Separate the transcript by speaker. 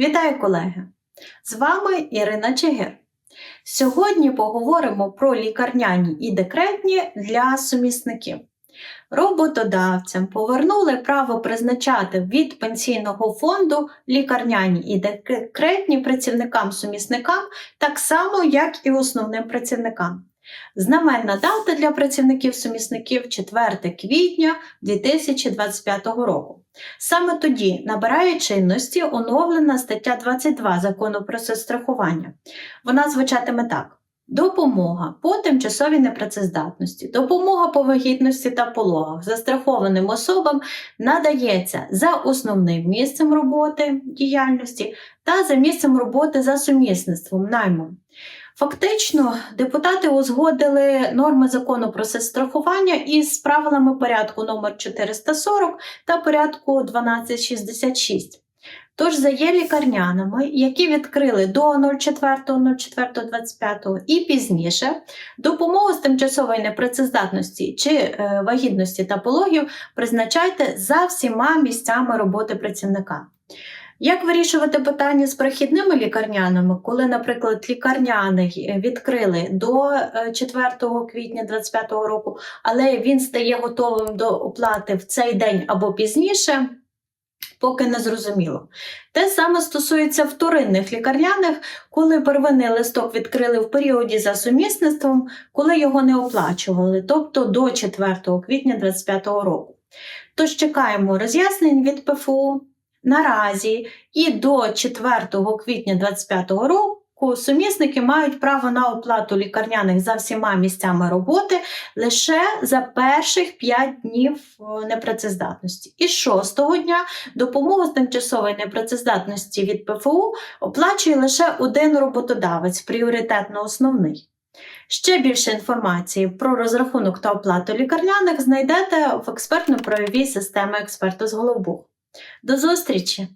Speaker 1: Вітаю, колеги! З вами Ірина Чигир. Сьогодні поговоримо про лікарняні і декретні для сумісників. Роботодавцям повернули право призначати від пенсійного фонду лікарняні і декретні працівникам-сумісникам так само, як і основним працівникам. Знаменна дата для працівників-сумісників 4 квітня 2025 року. Саме тоді набирає чинності оновлена стаття 22 закону про соцстрахування. Вона звучатиме так: допомога по тимчасовій непрацездатності, допомога по вагітності та пологах застрахованим особам надається за основним місцем роботи діяльності та за місцем роботи за сумісництвом наймом. Фактично, депутати узгодили норми закону про соцстрахування із правилами порядку номер 440 та порядку 1266. Тож за є лікарнянами, які відкрили до 04.04.25 і пізніше, допомогу з тимчасової непрацездатності чи е, вагітності та пологів призначайте за всіма місцями роботи працівника. Як вирішувати питання з прохідними лікарняними, коли, наприклад, лікарняний відкрили до 4 квітня 2025 року, але він стає готовим до оплати в цей день або пізніше? Поки не зрозуміло. Те саме стосується вторинних лікарняних, коли первинний листок відкрили в періоді за сумісництвом, коли його не оплачували, тобто до 4 квітня 2025 року. Тож чекаємо роз'яснень від ПФУ. Наразі і до 4 квітня 2025 року сумісники мають право на оплату лікарняних за всіма місцями роботи лише за перших 5 днів е, непрацездатності. І 6 дня допомогу з тимчасової непрацездатності від ПФУ оплачує лише один роботодавець, пріоритетно основний. Ще більше інформації про розрахунок та оплату лікарняних знайдете в експертно-правовій системі експерту з Головбух. До зустрічі!